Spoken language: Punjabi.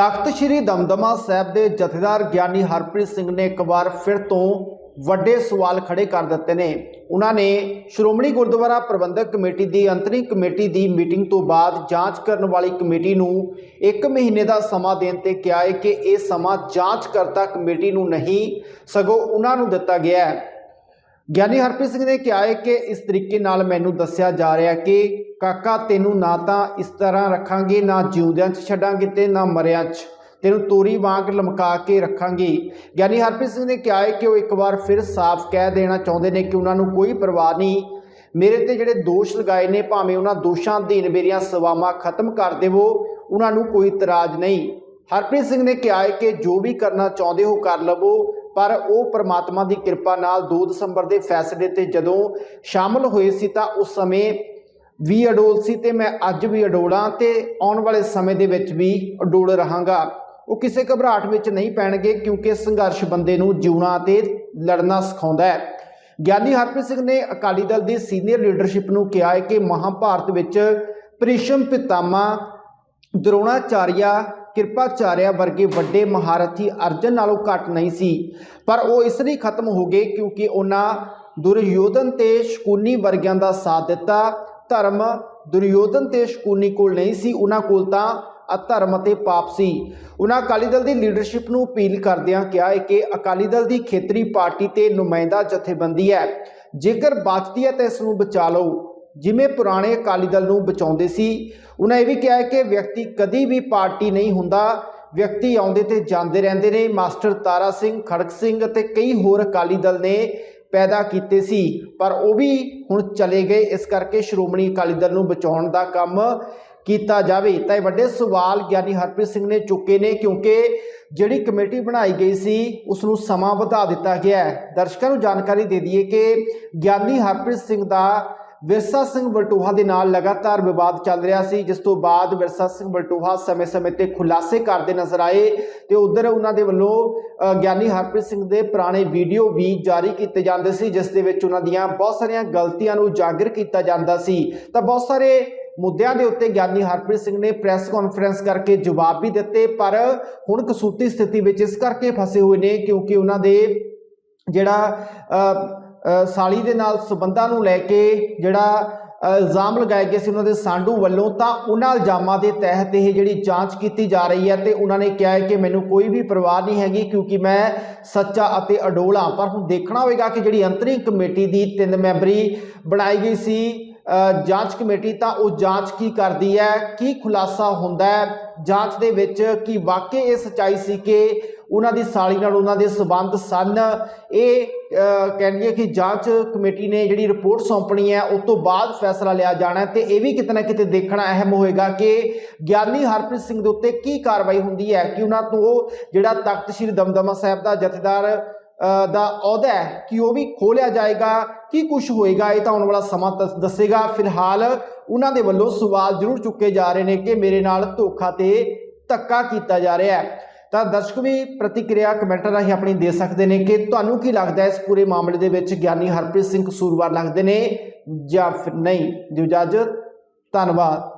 ਤਖਤ ਸ੍ਰੀ ਦਮਦਮਾ ਸਾਹਿਬ ਦੇ ਜਥੇਦਾਰ ਗਿਆਨੀ ਹਰਪ੍ਰੀਤ ਸਿੰਘ ਨੇ ਇੱਕ ਵਾਰ ਫਿਰ ਤੋਂ ਵੱਡੇ ਸਵਾਲ ਖੜੇ ਕਰ ਦਿੱਤੇ ਨੇ। ਉਹਨਾਂ ਨੇ ਸ਼੍ਰੋਮਣੀ ਗੁਰਦੁਆਰਾ ਪ੍ਰਬੰਧਕ ਕਮੇਟੀ ਦੀ ਅੰਤਰਿਮ ਕਮੇਟੀ ਦੀ ਮੀਟਿੰਗ ਤੋਂ ਬਾਅਦ ਜਾਂਚ ਕਰਨ ਵਾਲੀ ਕਮੇਟੀ ਨੂੰ ਇੱਕ ਮਹੀਨੇ ਦਾ ਸਮਾਂ ਦੇਣ ਤੇ ਕਿਹਾ ਹੈ ਕਿ ਇਹ ਸਮਾਂ ਜਾਂਚ ਕਰਤਾ ਕਮੇਟੀ ਨੂੰ ਨਹੀਂ, ਸਗੋਂ ਉਹਨਾਂ ਨੂੰ ਦਿੱਤਾ ਗਿਆ ਹੈ। ਗਿਆਨੀ ਹਰਪ੍ਰੀਤ ਸਿੰਘ ਨੇ ਕਿਹਾ ਹੈ ਕਿ ਇਸ ਤਰੀਕੇ ਨਾਲ ਮੈਨੂੰ ਦੱਸਿਆ ਜਾ ਰਿਹਾ ਕਿ ਕਾਕਾ ਤੈਨੂੰ ਨਾ ਤਾਂ ਇਸ ਤਰ੍ਹਾਂ ਰੱਖਾਂਗੇ, ਨਾ ਜਿਉਂਦਿਆਂ 'ਚ ਛੱਡਾਂਗੇ ਤੇ ਨਾ ਮਰਿਆਂ 'ਚ। ਤੈਨੂੰ ਤੋਰੀ ਵਾਂਗ ਲਮਕਾ ਕੇ ਰੱਖਾਂਗੇ। ਗਿਆਨੀ ਹਰਪ੍ਰੀਤ ਸਿੰਘ ਨੇ ਕਿਹਾ ਹੈ ਕਿ ਉਹ ਇੱਕ ਵਾਰ ਫਿਰ ਸਾਫ਼ ਕਹਿ ਦੇਣਾ ਚਾਹੁੰਦੇ ਨੇ ਕਿ ਉਹਨਾਂ ਨੂੰ ਕੋਈ ਪਰਵਾਹ ਨਹੀਂ। ਮੇਰੇ ਤੇ ਜਿਹੜੇ ਦੋਸ਼ ਲਗਾਏ ਨੇ, ਭਾਵੇਂ ਉਹਨਾਂ ਦੋਸ਼ਾਂ ਅਧੀਨ ਮੇਰੀਆਂ ਸਵਾਵਾਂ ਖਤਮ ਕਰ ਦੇਵੋ, ਉਹਨਾਂ ਨੂੰ ਕੋਈ ਇਤਰਾਜ਼ ਨਹੀਂ। ਹਰਪ੍ਰੀਤ ਸਿੰਘ ਨੇ ਕਿਹਾ ਹੈ ਕਿ ਜੋ ਵੀ ਕਰਨਾ ਚਾਹੁੰਦੇ ਹੋ ਕਰ ਲਵੋ। ਪਰ ਉਹ ਪ੍ਰਮਾਤਮਾ ਦੀ ਕਿਰਪਾ ਨਾਲ 2 ਦਸੰਬਰ ਦੇ ਫੈਸਲੇ ਤੇ ਜਦੋਂ ਸ਼ਾਮਲ ਹੋਏ ਸੀ ਤਾਂ ਉਸ ਸਮੇਂ ਵੀ ਅਡੋਲ ਸੀ ਤੇ ਮੈਂ ਅੱਜ ਵੀ ਅਡੋਲਾਂ ਤੇ ਆਉਣ ਵਾਲੇ ਸਮੇਂ ਦੇ ਵਿੱਚ ਵੀ ਅਡੋਲ ਰਹਾਂਗਾ। ਉਹ ਕਿਸੇ ਘਬਰਾਹਟ ਵਿੱਚ ਨਹੀਂ ਪੈਣਗੇ ਕਿਉਂਕਿ ਸੰਘਰਸ਼ ਬੰਦੇ ਨੂੰ ਜਿਉਣਾ ਤੇ ਲੜਨਾ ਸਿਖਾਉਂਦਾ ਹੈ। ਗਿਆਨੀ ਹਰਪ੍ਰੀਤ ਸਿੰਘ ਨੇ ਅਕਾਲੀ ਦਲ ਦੀ ਸੀਨੀਅਰ ਲੀਡਰਸ਼ਿਪ ਨੂੰ ਕਿਹਾ ਹੈ ਕਿ ਮਹਾਭਾਰਤ ਵਿੱਚ ਭ੍ਰਿਸ਼ਮ ਪਿਤਾਮਾ ਦਰੋਣਾਚਾਰਿਆ ਕਿਰਪਾਚਾਰਿਆ ਵਰਗੇ ਵੱਡੇ ਮਹਾਰਥੀ ਅਰਜਨ ਨਾਲੋਂ ਘੱਟ ਨਹੀਂ ਸੀ। ਪਰ ਉਹ ਇਸ ਲਈ ਖਤਮ ਹੋ ਗਏ ਕਿਉਂਕਿ ਉਹਨਾਂ ਦੁਰਯੋਧਨ ਤੇ ਸ਼ਕੂਨੀ ਵਰਗਿਆਂ ਦਾ ਸਾਥ ਦਿੱਤਾ। ਧਰਮ ਦੁਰਯੋਧਨ ਤੇ ਸ਼ਕੂਨੀ ਕੋਲ ਨਹੀਂ ਸੀ, ਉਹਨਾਂ ਕੋਲ ਤਾਂ ਅਧਰਮ ਅਤੇ ਪਾਪ ਸੀ। ਉਹਨਾਂ ਅਕਾਲੀ ਦਲ ਦੀ ਲੀਡਰਸ਼ਿਪ ਨੂੰ ਅਪੀਲ ਕਰਦਿਆਂ ਕਿਹਾ ਕਿ ਅਕਾਲੀ ਦਲ ਦੀ ਖੇਤਰੀ ਪਾਰਟੀ ਤੇ ਨੁਮਾਇੰਦਾ ਜਥੇਬੰਦੀ ਹੈ। ਜੇਕਰ ਬਚਦੀ ਹੈ ਤਾਂ ਇਸ ਨੂੰ ਬਚਾ ਲਓ। ਜਿਵੇਂ ਪੁਰਾਣੇ ਅਕਾਲੀ ਦਲ ਨੂੰ ਬਚਾਉਂਦੇ ਸੀ, ਉਹਨਾਂ ਇਹ ਵੀ ਕਿਹਾ ਹੈ ਕਿ ਵਿਅਕਤੀ ਕਦੀ ਵੀ ਪਾਰਟੀ ਨਹੀਂ ਹੁੰਦਾ। ਵਿਅਕਤੀ ਆਉਂਦੇ ਤੇ ਜਾਂਦੇ ਰਹਿੰਦੇ ਨੇ। ਮਾਸਟਰ ਤਾਰਾ ਸਿੰਘ, ਖੜਕ ਸਿੰਘ ਅਤੇ ਕਈ ਹੋਰ ਅਕਾਲੀ ਦਲ ਨੇ ਪੈਦਾ ਕੀਤੇ ਸੀ। ਪਰ ਉਹ ਵੀ ਹੁਣ ਚਲੇ ਗਏ। ਇਸ ਕਰਕੇ ਸ਼੍ਰੋਮਣੀ ਅਕਾਲੀ ਦਲ ਨੂੰ ਬਚਾਉਣ ਦਾ ਕੰਮ ਕੀਤਾ ਜਾਵੇ। ਤਾਂ ਇਹ ਵੱਡੇ ਸਵਾਲ ਗਿਆਨੀ ਹਰਪ੍ਰੀਤ ਸਿੰਘ ਨੇ ਚੁੱਕੇ ਨੇ ਕਿਉਂਕਿ ਜਿਹੜੀ ਕਮੇਟੀ ਬਣਾਈ ਗਈ ਸੀ, ਉਸ ਨੂੰ ਸਮਾਂ ਵਧਾ ਦਿੱਤਾ ਗਿਆ ਹੈ। ਦਰਸ਼ਕਾਂ ਨੂੰ ਜਾਣਕਾਰੀ ਦੇ ਦਈਏ ਕਿ ਗਿਆਨੀ ਹਰਪ੍ਰੀਤ ਸਿੰਘ ਦਾ ਵਿਰਸਾ ਸਿੰਘ ਬਲਟੋਹਾ ਦੇ ਨਾਲ ਲਗਾਤਾਰ ਵਿਵਾਦ ਚੱਲ ਰਿਹਾ ਸੀ, ਜਿਸ ਤੋਂ ਬਾਅਦ ਵਿਰਸਾ ਸਿੰਘ ਬਲਟੋਹਾ ਸਮੇਂ-ਸਮੇਂ ਤੇ ਖੁਲਾਸੇ ਕਰਦੇ ਨਜ਼ਰ ਆਏ ਤੇ ਉਧਰ ਉਹਨਾਂ ਦੇ ਵੱਲੋਂ ਗਿਆਨੀ ਹਰਪ੍ਰੀਤ ਸਿੰਘ ਦੇ ਪੁਰਾਣੇ ਵੀਡੀਓ ਵੀ ਜਾਰੀ ਕੀਤੇ ਜਾਂਦੇ ਸੀ, ਜਿਸ ਦੇ ਵਿੱਚ ਉਹਨਾਂ ਦੀਆਂ ਬਹੁਤ ਸਾਰੀਆਂ ਗਲਤੀਆਂ ਨੂੰ ਉਜਾਗਰ ਕੀਤਾ ਜਾਂਦਾ ਸੀ। ਤਾਂ ਬਹੁਤ ਸਾਰੇ ਮੁੱਦਿਆਂ ਦੇ ਉੱਤੇ ਗਿਆਨੀ ਹਰਪ੍ਰੀਤ ਸਿੰਘ ਨੇ ਪ੍ਰੈਸ ਕਾਨਫਰੰਸ ਕਰਕੇ ਜਵਾਬ ਵੀ ਦਿੱਤੇ, ਪਰ ਹੁਣ ਕਸੂਤੀ ਸਥਿਤੀ ਵਿੱਚ ਇਸ ਕਰਕੇ ਫਸੇ ਹੋਏ ਨੇ ਕਿਉਂਕਿ ਉਹਨਾਂ ਦੇ ਜਿਹੜਾ ਸਾਲੀ ਦੇ ਨਾਲ ਸਬੰਧਾਂ ਨੂੰ ਲੈ ਕੇ ਜਿਹੜਾ ਇਲਜ਼ਾਮ ਲਗਾਏ ਗਏ ਸੀ ਉਹਨਾਂ ਦੇ ਸਾਂਡੂ ਵੱਲੋਂ, ਤਾਂ ਉਹਨਾਂ ਇਲਜ਼ਾਮਾਂ ਦੇ ਤਹਿਤ ਇਹ ਜਿਹੜੀ ਜਾਂਚ ਕੀਤੀ ਜਾ ਰਹੀ ਹੈ ਤੇ ਉਹਨਾਂ ਨੇ ਕਿਹਾ ਹੈ ਕਿ ਮੈਨੂੰ ਕੋਈ ਵੀ ਪਰਵਾਹ ਨਹੀਂ ਹੈਗੀ ਕਿਉਂਕਿ ਮੈਂ ਸੱਚਾ ਅਤੇ ਅਡੋਲ ਹਾਂ। ਪਰ ਹੁਣ ਦੇਖਣਾ ਹੋਵੇਗਾ ਕਿ ਜਿਹੜੀ ਅੰਤਰੀ ਕਮੇਟੀ ਦੀ ਤਿੰਨ ਮੈਂਬਰੀ ਬਣਾਈ ਗਈ ਸੀ ਜਾਂਚ ਕਮੇਟੀ, ਤਾਂ ਉਹ ਜਾਂਚ ਕੀ ਕਰਦੀ ਹੈ, ਕੀ ਖੁਲਾਸਾ ਹੁੰਦਾ ਹੈ, ਜਾਂਚ ਦੇ ਵਿੱਚ ਕੀ ਵਾਕਈ ਇਹ ਸਚਾਈ ਸੀ ਕਿ ਉਹਨਾਂ ਦੀ ਸਾਲੀ ਨਾਲ ਉਹਨਾਂ ਦੇ ਸਬੰਧ ਸਨ। ਇਹ ਅ, ਕਹਿੰਦੀ ਕਿ ਜਾਂਚ ਕਮੇਟੀ ਨੇ ਜਿਹੜੀ ਰਿਪੋਰਟ ਸੌਂਪਣੀ ਹੈ ਉਸ ਤੋਂ ਬਾਅਦ ਫੈਸਲਾ ਲਿਆ ਜਾਣਾ ਹੈ ਤੇ ਇਹ ਵੀ ਕਿਤੇ ਨਾ ਕਿਤੇ ਦੇਖਣਾ ਅਹਿਮ ਹੋਏਗਾ ਕਿ ਗਿਆਨੀ ਹਰਪ੍ਰੀਤ ਸਿੰਘ ਦੇ ਉੱਤੇ ਕੀ ਕਾਰਵਾਈ ਹੁੰਦੀ ਹੈ ਕਿ ਉਹਨਾਂ ਤੋਂ ਜਿਹੜਾ ਤਖਤ ਸ੍ਰੀ ਦਮਦਮਾ ਸਾਹਿਬ ਦਾ ਜਥੇਦਾਰ ਦਾ ਅਹੁਦਾ ਹੈ ਕਿ ਉਹ ਵੀ ਖੋਲਿਆ ਜਾਏਗਾ ਕੀ ਕੁਝ ਹੋਏਗਾ ਇਹ ਤਾਂ ਆਉਣ ਵਾਲਾ ਸਮਾਂ ਦੱਸ- ਦੱਸੇਗਾ। ਫਿਲਹਾਲ ਉਹਨਾਂ ਦੇ ਵੱਲੋਂ ਸਵਾਲ ਜ਼ਰੂਰ ਚੁੱਕੇ ਜਾ ਰਹੇ ਨੇ ਕਿ ਮੇਰੇ ਨਾਲ ਧੋਖਾ ਤੇ ਧੱਕਾ ਕੀਤਾ ਜਾ ਰਿਹਾ ਹੈ। ਤਾਂ ਦਰਸ਼ਕ ਵੀ ਪ੍ਰਤੀਕਿਰਿਆ ਕਮੈਂਟਾਂ ਰਾਹੀਂ ਆਪਣੀ ਦੇ ਸਕਦੇ ਨੇ ਕਿ ਤੁਹਾਨੂੰ ਕੀ ਲੱਗਦਾ ਹੈ ਇਸ ਪੂਰੇ ਮਾਮਲੇ ਦੇ ਵਿੱਚ ਗਿਆਨੀ ਹਰਪ੍ਰੀਤ ਸਿੰਘ ਕਸੂਰਵਾਰ ਲੱਗਦੇ ਨੇ ਜਾਂ ਫਿਰ ਨਹੀਂ। ਦਿਓ ਇਜਾਜ਼ਤ ਧੰਨਵਾਦ।